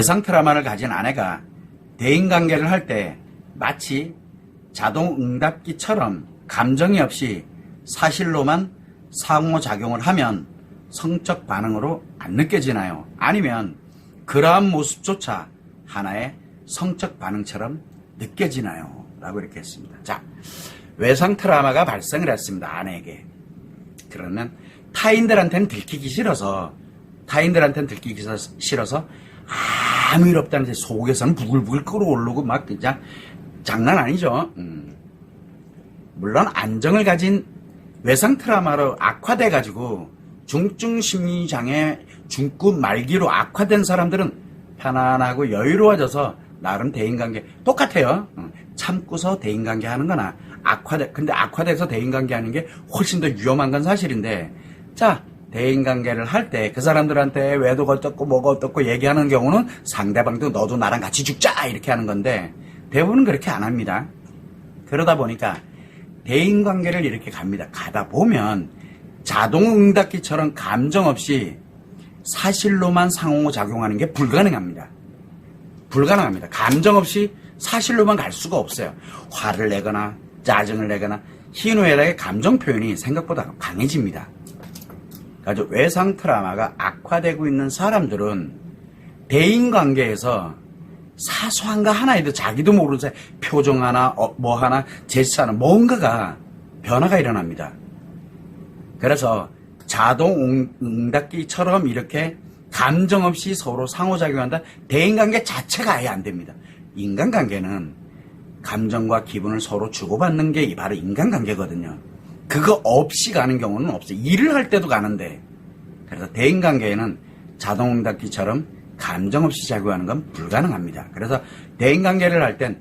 외상 트라우마를 가진 아내가 대인관계를 할 때 마치 자동 응답기처럼 감정이 없이 사실로만 상호작용을 하면 성적 반응으로 안 느껴지나요? 아니면 그러한 모습조차 하나의 성적 반응처럼 느껴지나요? 라고 이렇게 했습니다. 자, 외상 트라우마가 발생을 했습니다. 아내에게. 그러면 타인들한테는 들키기 싫어서 타인들한테는 들키기 싫어서 아무 일 없다는 제 속에서는 부글부글 끓어오르고 막 그냥 장난 아니죠. 음. 물론 안정을 가진 외상 트라우마로 악화돼 가지고 중증 심리 장애 중급 말기로 악화된 사람들은 편안하고 여유로워져서 나름 대인관계 똑같아요. 음. 참고서 대인관계 하는 거나 악화돼 근데 악화돼서 대인관계 하는 게 훨씬 더 위험한 건 사실인데 자 대인관계를 할 때 그 사람들한테 외도가 어떻고 뭐가 어떻고 얘기하는 경우는 상대방도 너도 나랑 같이 죽자 이렇게 하는 건데 대부분은 그렇게 안 합니다. 그러다 보니까 대인관계를 이렇게 갑니다. 가다 보면 자동응답기처럼 감정 없이 사실로만 상호작용하는 게 불가능합니다. 불가능합니다. 감정 없이 사실로만 갈 수가 없어요. 화를 내거나 짜증을 내거나 희노애락의 감정 표현이 생각보다 강해집니다. 그래서 외상 트라우마가 악화되고 있는 사람들은 대인 관계에서 사소한 거 하나에도 자기도 모르는 사이 표정 하나, 어, 뭐 하나, 제스처 하나, 뭔가가 변화가 일어납니다. 그래서 자동 응답기처럼 이렇게 감정 없이 서로 상호작용한다. 대인관계 자체가 아예 안 됩니다. 인간관계는 감정과 기분을 서로 주고받는 게 바로 인간관계거든요. 그거 없이 가는 경우는 없어요. 일을 할 때도 가는데. 그래서 대인관계에는 자동응답기처럼 감정 없이 작용하는 건 불가능합니다. 그래서 대인관계를 할 땐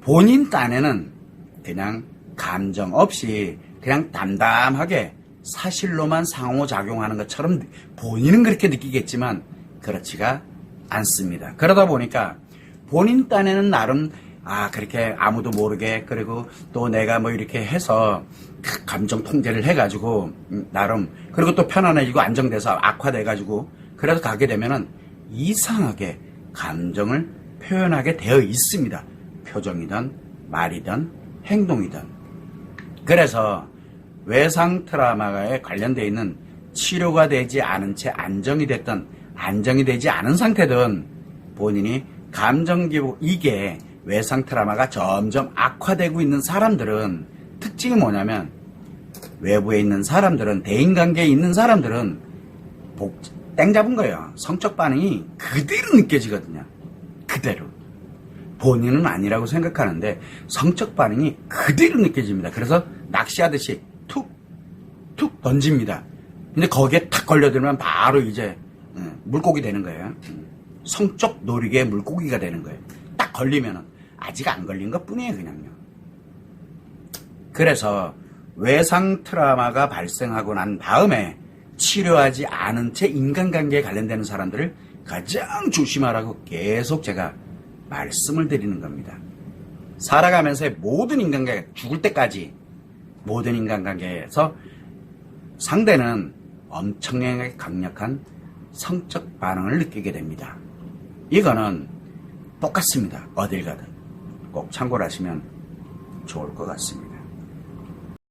본인 딴에는 그냥 감정 없이 그냥 담담하게 사실로만 상호작용하는 것처럼 본인은 그렇게 느끼겠지만 그렇지가 않습니다. 그러다 보니까 본인 딴에는 나름 아 그렇게 아무도 모르게 그리고 또 내가 뭐 이렇게 해서 그 감정 통제를 해가지고 음, 나름 그리고 또 편안해지고 안정돼서 악화돼가지고 그래서 가게 되면은 이상하게 감정을 표현하게 되어 있습니다. 표정이든 말이든 행동이든 그래서 외상 트라우마에 관련되어 있는 치료가 되지 않은 채 안정이 됐던 안정이 되지 않은 상태든 본인이 감정 기복 이게 외상 트라우마가 점점 악화되고 있는 사람들은 특징이 뭐냐면 외부에 있는 사람들은 대인관계에 있는 사람들은 복, 땡 잡은 거예요. 성적 반응이 그대로 느껴지거든요. 그대로. 본인은 아니라고 생각하는데 성적 반응이 그대로 느껴집니다. 그래서 낚시하듯이 툭, 툭 던집니다. 근데 거기에 탁 걸려들면 바로 이제 음, 물고기 되는 거예요. 음, 성적 놀이개의 물고기가 되는 거예요. 딱 걸리면은 아직 안 걸린 것 뿐이에요, 그냥요. 그래서 외상 트라우마가 발생하고 난 다음에 치료하지 않은 채 인간관계에 관련되는 사람들을 가장 조심하라고 계속 제가 말씀을 드리는 겁니다. 살아가면서의 모든 인간관계, 죽을 때까지 모든 인간관계에서 상대는 엄청나게 강력한 성적 반응을 느끼게 됩니다. 이거는 똑같습니다. 어딜 가든. 꼭 참고를 하시면 좋을 것 같습니다.